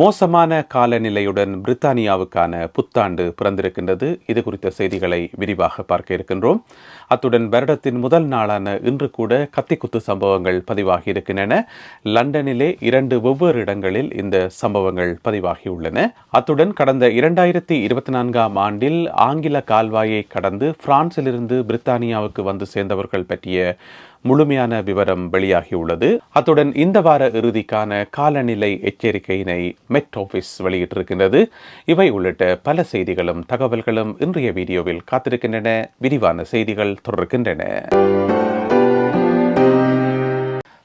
மோசமான காலநிலையுடன் பிரித்தானியாவுக்கான புத்தாண்டு பிறந்திருக்கின்றது. இது குறித்த செய்திகளை விரிவாக பார்க்க இருக்கின்றோம். அத்துடன் வருடத்தின் முதல் நாளான இன்று கூட கத்திக்குத்து சம்பவங்கள் பதிவாகி இருக்கின்றன. லண்டனிலே இரண்டு வெவ்வேறு இடங்களில் இந்த சம்பவங்கள் பதிவாகியுள்ளன அத்துடன் கடந்த இரண்டாயிரத்தி இருபத்தி நான்காம் ஆண்டில் ஆங்கில கால்வாயை கடந்து பிரான்சிலிருந்து பிரித்தானியாவுக்கு வந்து சேர்ந்தவர்கள் பற்றிய முழுமையான விவரம் வெளியாகியுள்ளது. அத்துடன் இந்த வார இறுதிக்கான காலநிலை எச்சரிக்கையினை மெட் ஆபீஸ் வெளியிட்டிருக்கின்றது. இவை உள்ளிட்ட பல செய்திகளும் தகவல்களும் இன்றைய வீடியோவில் காத்திருக்கின்றன. விரிவான செய்திகள் தொடர்கின்றன.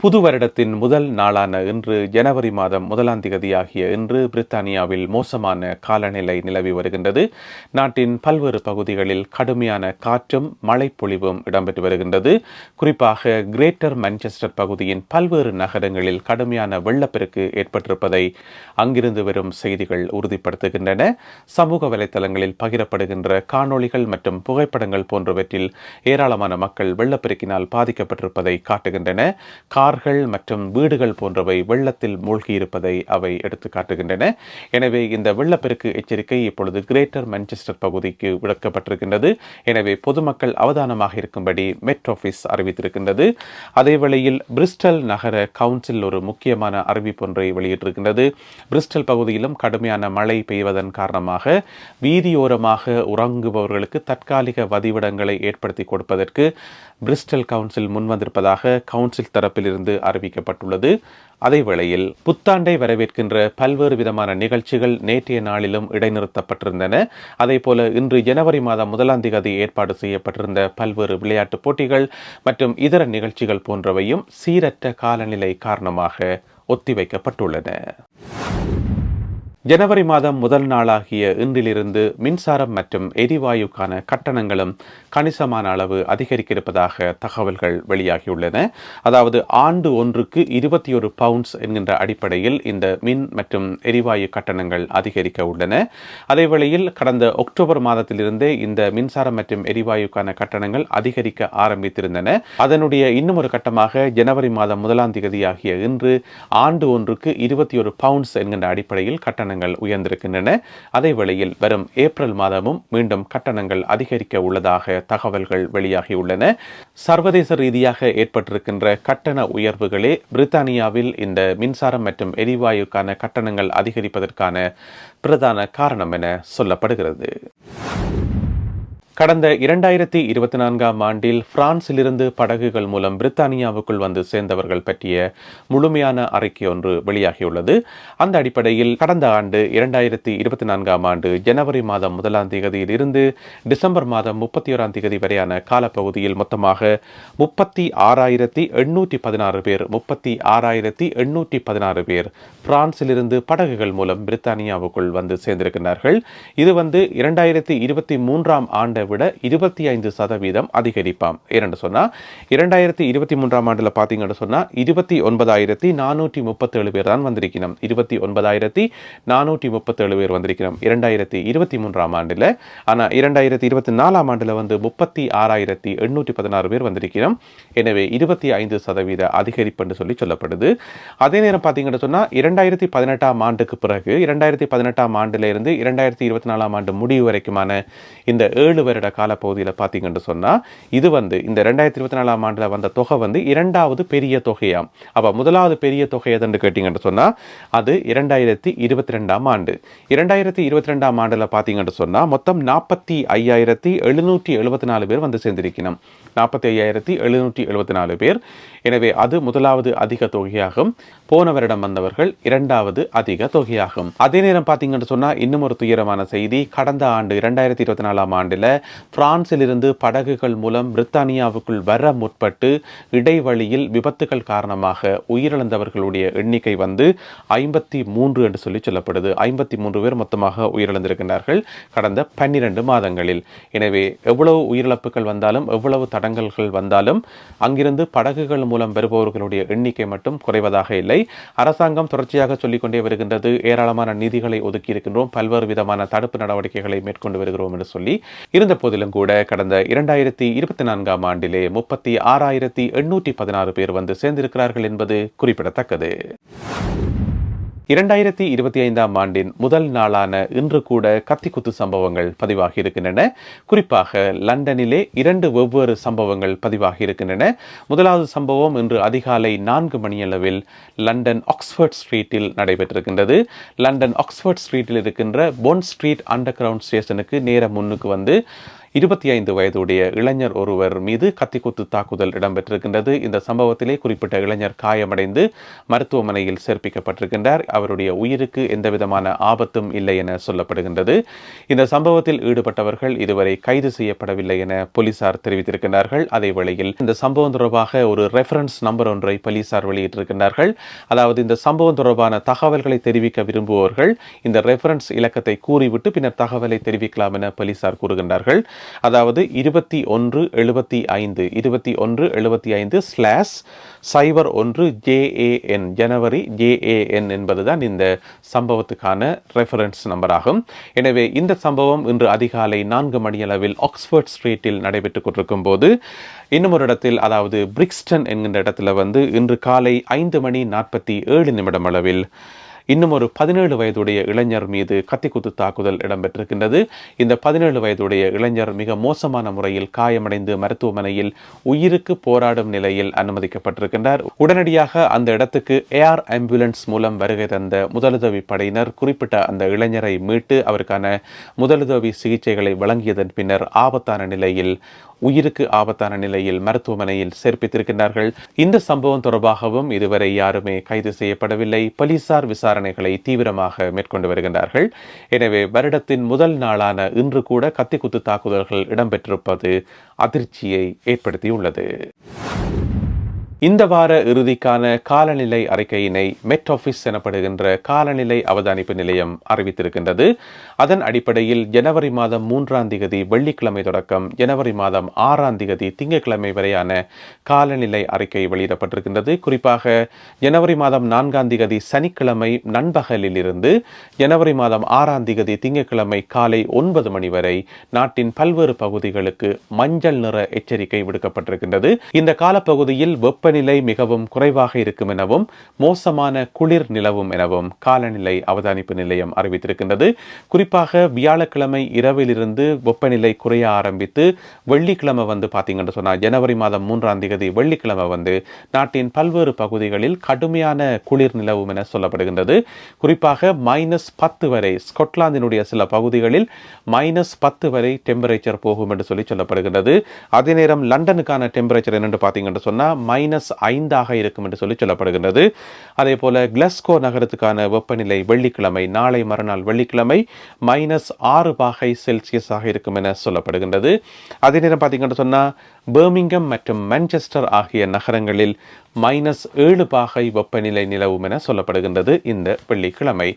புது வருடத்தின் முதல் நாளான இன்று ஜனவரி மாதம் முதலாம் திகதியாகிய இன்று பிரித்தானியாவில் மோசமான காலநிலை நிலவி வருகின்றது. நாட்டின் பல்வேறு பகுதிகளில் கடுமையான காற்றும் மழைப்பொழிவும் இடம்பெற்று வருகின்றது. குறிப்பாக கிரேட்டர் மான்செஸ்டர் பகுதியின் பல்வேறு நகரங்களில் கடுமையான வெள்ளப்பெருக்கு ஏற்பட்டிருப்பதை அங்கிருந்து வரும் செய்திகள் உறுதிப்படுத்துகின்றன. சமூக வலைதளங்களில் பகிரப்படுகின்ற காணொளிகள் மற்றும் புகைப்படங்கள் போன்றவற்றில் ஏராளமான மக்கள் வெள்ளப்பெருக்கினால் பாதிக்கப்பட்டிருப்பதை காட்டுகின்றன. கார்கள் மற்றும் வீடுகள் போன்றவை வெள்ளத்தில் மூழ்கியிருப்பதை அவை எடுத்து காட்டுகின்றன. எனவே இந்த வெள்ளப்பெருக்கு எச்சரிக்கை இப்பொழுது கிரேட்டர் மான்செஸ்டர் பகுதிக்கு விளக்கப்பட்டிருக்கின்றது. எனவே பொதுமக்கள் அவதானமாக இருக்கும்படி மெட் ஆஃபீஸ் அறிவித்திருக்கின்றது. அதேவேளையில் பிரிஸ்டல் நகர கவுன்சில் ஒரு முக்கியமான அறிவிப்பொன்றை வெளியிட்டிருக்கின்றது. பிரிஸ்டல் பகுதியிலும் கடுமையான மழை பெய்வதன் காரணமாக வீதியோரமாக உறங்குபவர்களுக்கு தற்காலிக வதிவிடங்களை ஏற்படுத்தி கொடுப்பதற்கு பிரிஸ்டல் கவுன்சில் முன்வந்திருப்பதாக கவுன்சில் தரப்பில் இருந்து அறிவிக்கப்பட்டுள்ளது. அதேவேளையில் புத்தாண்டை வரவேற்கின்ற பல்வேறு விதமான நிகழ்ச்சிகள் நேற்றைய நாளிலும் இடைநிறுத்தப்பட்டிருந்தன. அதேபோல இன்று ஜனவரி மாதம் முதலாம் தேதி ஏற்பாடு செய்யப்பட்டிருந்த பல்வேறு விளையாட்டுப் போட்டிகள் மற்றும் இதர நிகழ்ச்சிகள் போன்றவையும் சீரற்ற காலநிலை காரணமாக ஒத்திவைக்கப்பட்டுள்ளன. ஜனவரி மாதம் முதல் நாளாகிய இன்றிலிருந்து மின்சாரம் மற்றும் எரிவாயுக்கான கட்டணங்களும் கணிசமான அளவு அதிகரிக்கிருப்பதாக தகவல்கள் வெளியாகியுள்ளன. அதாவது ஆண்டு ஒன்றுக்கு இருபத்தி ஒரு பவுண்ட்ஸ் என்கின்ற அடிப்படையில் இந்த மின் மற்றும் எரிவாயு கட்டணங்கள் அதிகரிக்க உள்ளன. அதேவேளையில் கடந்த அக்டோபர் மாதத்திலிருந்தே இந்த மின்சாரம் மற்றும் எரிவாயுக்கான கட்டணங்கள் அதிகரிக்க ஆரம்பித்திருந்தன. அதனுடைய இன்னும் ஒரு கட்டமாக ஜனவரி மாதம் முதலாம் தேதியாகிய இன்று ஆண்டு ஒன்றுக்கு இருபத்தி ஒரு பவுண்ட்ஸ் என்கின்ற அடிப்படையில் கட்டணங்கள் கட்டணங்கள் உயர்ந்திருக்கின்றன. அதே வேளையில் வரும் ஏப்ரல் மாதமும் மீண்டும் கட்டணங்கள் அதிகரிக்க உள்ளதாக தகவல்கள் வெளியாகியுள்ளன. சர்வதேச ரீதியாக ஏற்பட்டிருக்கின்ற கட்டண உயர்வுகளே பிரித்தானியாவில் இந்த மின்சாரம் மற்றும் எரிவாயுக்கான கட்டணங்கள் அதிகரிப்பதற்கான பிரதான காரணம் என சொல்லப்படுகிறது. கடந்த இரண்டாயிரத்தி இருபத்தி நான்காம் ஆண்டில் பிரான்சிலிருந்து படகுகள் மூலம் பிரித்தானியாவுக்குள் வந்து சேர்ந்தவர்கள் பற்றிய முழுமையான அறிக்கை ஒன்று வெளியாகியுள்ளது. அந்த அடிப்படையில் கடந்த ஆண்டு இரண்டாயிரத்தி இருபத்தி நான்காம் ஆண்டு ஜனவரி மாதம் முதலாம் தேதியில் இருந்து டிசம்பர் மாதம் முப்பத்தி ஓராம் தேதி வரையான காலப்பகுதியில் மொத்தமாக முப்பத்தி ஆறாயிரத்தி எண்ணூற்றி பதினாறு பேர் முப்பத்தி ஆறாயிரத்தி எண்ணூற்றி பதினாறு பேர் பிரான்சிலிருந்து படகுகள் மூலம் பிரித்தானியாவுக்குள் வந்து சேர்ந்திருக்கிறார்கள். இது வந்து இரண்டாயிரத்தி இருபத்தி மூன்றாம் ஆண்டை விட இருபத்தி ஐந்து சதவீதம் அதிகரிப்பாம். ஏன்னு சொன்னால் இரண்டாயிரத்தி இருபத்தி மூன்றாம் ஆண்டில் பார்த்தீங்கன்னு சொன்னால் இருபத்தி ஒன்பதாயிரத்தி நானூற்றி முப்பத்தேழு பேர் தான் வந்திருக்கணும். இருபத்தி ஒன்பதாயிரத்தி நானூற்றி முப்பத்தேழு பேர் வந்திருக்கணும் இரண்டாயிரத்தி இருபத்தி மூன்றாம் ஆண்டில். ஆனால் இரண்டாயிரத்தி இருபத்தி நாலாம் ஆண்டில் வந்து முப்பத்தி ஆறாயிரத்தி எண்ணூற்றி பதினாறு பேர் வந்திருக்கிறோம் எனவே இருபத்தி ஐந்து சதவீத அதிகரிப்பு என்று சொல்லி சொல்லப்படுது. அதே நேரம் பார்த்தீங்கன்னு சொன்னால் இரண்டாயிரத்தி பதினெட்டாம் ஆண்டுக்கு பிறகு இரண்டாயிரத்தி பதினெட்டாம் ஆண்டிலிருந்து இரண்டாயிரத்தி இருபத்தி நாலாம் ஆண்டு முடிவு வரைக்குமான இந்த ஏழு வருட காலப்பகுதியில் பார்த்தீங்கன்னு சொன்னால் இது வந்து இந்த ரெண்டாயிரத்தி இருபத்தி நாலாம் ஆண்டில் வந்த தொகை வந்து இரண்டாவது பெரிய தொகையாம். அப்போ முதலாவது பெரிய தொகை எதுன்னு கேட்டிங்கன்னு சொன்னால் அது இரண்டாயிரத்தி இருபத்தி ரெண்டாம் ஆண்டு. இரண்டாயிரத்தி இருபத்தி ரெண்டாம் ஆண்டில் பார்த்தீங்கன்னு சொன்னால் மொத்தம் நாற்பத்தி ஐயாயிரத்தி எழுநூற்றி எழுபத்தி நாலு பேர் வந்து சேர்ந்திருக்கணும். நாற்பத்தி ஐயாயிரத்தி எழுநூற்றி எழுபத்தி நாலு பேர். எனவே அது முதலாவது அதிக தொகையாகும். போன வருடம் வந்தவர்கள் இரண்டாவது அதிக தொகையாகும். அதே நேரம் பார்த்தீங்கன்னு சொன்னால் இன்னும் ஒரு துயரமான செய்தி. கடந்த ஆண்டு இரண்டாயிரத்தி இருபத்தி நாலாம் ஆண்டில் பிரான்சிலிருந்து படகுகள் மூலம் பிரித்தானியாவுக்குள் வர முற்பட்டு இடைவழியில் விபத்துகள் காரணமாக உயிரிழந்தவர்களுடைய எண்ணிக்கை வந்து ஐம்பத்தி மூன்று என்று சொல்லி சொல்லப்படுது. ஐம்பத்தி மூன்று பேர் மொத்தமாக உயிரிழந்திருக்கின்றார்கள் கடந்த பன்னிரண்டு மாதங்களில். எனவே எவ்வளவு உயிரிழப்புகள் வந்தாலும் எவ்வளவு தடை தடங்கல்கள் வந்தாலும் அங்கிருந்து படகுகள் மூலம் வருபவர்களுடைய எண்ணிக்கை மட்டும் குறைவதாக இல்லை. அரசாங்கம் தொடர்ச்சியாக சொல்லிக்கொண்டே வருகின்றது. ஏராளமான நிதிகளை ஒதுக்கி இருக்கின்றோம் பல்வேறு விதமான தடுப்பு நடவடிக்கைகளை மேற்கொண்டு வருகிறோம் என்று சொல்லி. இருந்த போதிலும் கூட கடந்த இரண்டாயிரத்தி இருபத்தி நான்காம் ஆண்டிலே முப்பத்தி ஆறாயிரத்தி எண்ணூற்றி பதினாறு பேர் வந்து சேர்ந்திருக்கிறார்கள் என்பது குறிப்பிடத்தக்கது. இரண்டாயிரத்தி இருபத்தி ஐந்தாம் ஆண்டின் முதல் நாளான இன்று கூட கத்திக்குத்து சம்பவங்கள் பதிவாகி இருக்கின்றன. குறிப்பாக லண்டனிலே இரண்டு வெவ்வேறு சம்பவங்கள் பதிவாகி இருக்கின்றன. முதலாவது சம்பவம் இன்று அதிகாலை நான்கு மணியளவில் லண்டன் ஆக்ஸ்போர்ட் ஸ்ட்ரீட்டில் நடைபெற்றிருக்கின்றது. லண்டன் ஆக்ஸ்போர்ட் ஸ்ட்ரீட்டில் இருக்கின்ற பொன் ஸ்ட்ரீட் அண்டர் கிரவுண்ட் ஸ்டேஷனுக்கு நேர முன்னுக்கு வந்து இருபத்தி ஐந்து வயதுடைய இளைஞர் ஒருவர் மீது கத்திக்குத்து தாக்குதல் இடம்பெற்றிருக்கின்றது. இந்த சம்பவத்திலே குறிப்பிட்ட இளைஞர் காயமடைந்து மருத்துவமனையில் சேர்ப்பிக்கப்பட்டிருக்கின்றார். அவருடைய உயிருக்கு எந்தவிதமான ஆபத்தும் இல்லை என சொல்லப்படுகின்றது. இந்த சம்பவத்தில் ஈடுபட்டவர்கள் இதுவரை கைது செய்யப்படவில்லை என போலீசார் தெரிவித்திருக்கின்றார்கள். அதே வேளையில் இந்த சம்பவம் தொடர்பாக ஒரு ரெஃபரன்ஸ் நம்பர் ஒன்றை போலீசார் வெளியிட்டிருக்கின்றார்கள். அதாவது இந்த சம்பவம் தொடர்பான தகவல்களை தெரிவிக்க விரும்புபவர்கள் இந்த ரெஃபரன்ஸ் இலக்கத்தை கூறிவிட்டு பின்னர் தகவலை தெரிவிக்கலாம் என போலீசார் கூறுகின்றார்கள். அதாவது இருபத்தி ஒன்று எழுபத்தி ஐந்து இருபத்தி ஒன்று எழுபத்தி ஐந்து ஸ்லாஷ் சைபர் ஒன்று ஜேஏஎன் ஜனவரி ஜேஏஎன் என்பதுதான் இந்த சம்பவத்துக்கான ரெஃபரன்ஸ் நம்பராகும் எனவே இந்த சம்பவம் இன்று அதிகாலை நான்கு மணியளவில் ஆக்ஸ்போர்ட் ஸ்ட்ரீட்டில் நடைபெற்றுக் கொண்டிருக்கும் போது இன்னும் ஒரு இடத்தில் அதாவது பிரிக்ஸ்டன் என்கின்ற இடத்துல வந்து இன்று காலை ஐந்து மணி நாற்பத்தி ஏழு நிமிடம் அளவில் இன்னும் ஒரு பதினேழு வயதுடைய இளைஞர் மீது கத்திக்குத்து தாக்குதல் இடம்பெற்றிருக்கின்றது. இந்த பதினேழு வயதுடைய இளைஞர் மிக மோசமான முறையில் காயமடைந்து மருத்துவமனையில் உயிருக்கு போராடும் நிலையில் அனுமதிக்கப்பட்டிருக்கின்றார். உடனடியாக அந்த இடத்துக்கு ஏஆர் ஆம்புலன்ஸ் மூலம் வருகை தந்த முதலுதவி படையினர் குறிப்பிட்ட அந்த இளைஞரை மீட்டு அவருக்கான முதலுதவி சிகிச்சைகளை வழங்கியதன் பின்னர் ஆபத்தான நிலையில் உயிருக்கு ஆபத்தான நிலையில் மருத்துவமனையில் சேர்ப்பித்திருக்கின்றார்கள். இந்த சம்பவம் தொடர்பாகவும் இதுவரை யாருமே கைது செய்யப்படவில்லை. போலீசார் விசாரணைகளை தீவிரமாக மேற்கொண்டு வருகின்றார்கள். எனவே வருடத்தின் முதல் நாளான இன்று கூட கத்திக்குத்து தாக்குதல்கள் இடம்பெற்றிருப்பது அதிர்ச்சியை ஏற்படுத்தியுள்ளது. இந்த வார இறுதிக்கான காலநிலை அறிக்கையினை மெட் ஆஃபீஸ் எனப்படுகின்ற காலநிலை அவதானிப்பு நிலையம் அறிவித்திருக்கின்றது. அதன் அடிப்படையில் ஜனவரி மாதம் மூன்றாம் திகதி வெள்ளிக்கிழமை தொடக்கம் ஜனவரி மாதம் ஆறாம் திகதி திங்கட்கிழமை வரையான காலநிலை அறிக்கை வெளியிடப்பட்டிருக்கின்றது. குறிப்பாக ஜனவரி மாதம் நான்காம் திகதி சனிக்கிழமை நண்பகலில் இருந்து ஜனவரி மாதம் ஆறாம் திகதி திங்கட்கிழமை காலை ஒன்பது மணி வரை நாட்டின் பல்வேறு பகுதிகளுக்கு மஞ்சள் நிற எச்சரிக்கை விடுக்கப்பட்டிருக்கின்றது. இந்த காலப்பகுதியில் வெப்பநிலை மிகவும் குறைவாக இருக்கும் எனவும் மோசமான குளிர் நிலவும் எனவும் காலநிலை அவதானிப்பு நிலையம் அறிவித்திருக்கின்றது. குறிப்பாக வியாழக்கிழமை இரவிலிருந்து வெப்பநிலை குறைய ஆரம்பித்து வெள்ளிக்கிழமை வந்து பார்த்தீங்கன்னு சொன்னால் ஜனவரி மாதம் மூன்றாம் தேதி வெள்ளிக்கிழமை வந்து நாட்டின் பல்வேறு பகுதிகளில் கடுமையான குளிர் நிலவும் என சொல்லப்படுகின்றது. குறிப்பாக மைனஸ் பத்து வரை ஸ்கொட்லாந்தினுடைய சில பகுதிகளில் மைனஸ் பத்து வரை டெம்பரேச்சர் போகும் என்று சொல்லி சொல்லப்படுகின்றது. அதே நேரம் லண்டனுக்கான டெம்பரேச்சர் என்னென்று பார்த்தீங்கன்னு சொன்னால் மைனஸ் ஐந்தாக இருக்கும் என்று சொல்லி சொல்லப்படுகின்றது. அதே போல கிளஸ்கோ நகரத்துக்கான வெப்பநிலை வெள்ளிக்கிழமை நாளை மறுநாள் வெள்ளிக்கிழமை மைனஸ் ஆறு பாகை செல்சியஸாக இருக்கும் என சொல்லப்படுகின்றது. அதே நேரம் பார்த்தீங்கன்னு சொன்னால் பேர்மிங்கம் மற்றும் மான்செஸ்டர் ஆகிய நகரங்களில் மைனஸ் ஏழு பாகை வெப்பநிலை நிலவும் என சொல்லப்படுகின்றது இந்த வெள்ளிக்கிழமை.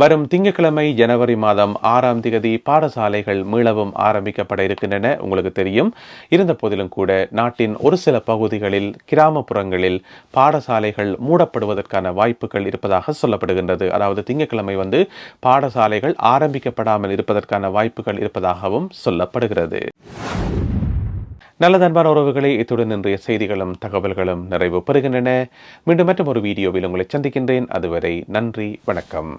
வரும் திங்கட்கிழமை ஜனவரி மாதம் ஆறாம் திகதி பாடசாலைகள் மீளவும் ஆரம்பிக்கப்பட இருக்கின்றன. உங்களுக்கு தெரியும் இருந்த போதிலும் கூட நாட்டின் ஒரு சில பகுதிகளில் கிராமப்புறங்களில் பாடசாலைகள் மூடப்படுவதற்கான வாய்ப்புகள் இருப்பதாக சொல்லப்படுகின்றது. அதாவது திங்கட்கிழமை வந்து பாடசாலைகள் ஆரம்பிக்கப்படாமல் இருப்பதற்கான வாய்ப்புகள் இருப்பதாகவும் சொல்லப்படுகிறது. நல்லதன்பான உறவுகளை இத்துடன் இன்றைய செய்திகளும் தகவல்களும் நிறைவு பெறுகின்றன. மீண்டும் மற்றும் ஒரு வீடியோவில் உங்களை சந்திக்கின்றேன். அதுவரை நன்றி வணக்கம்.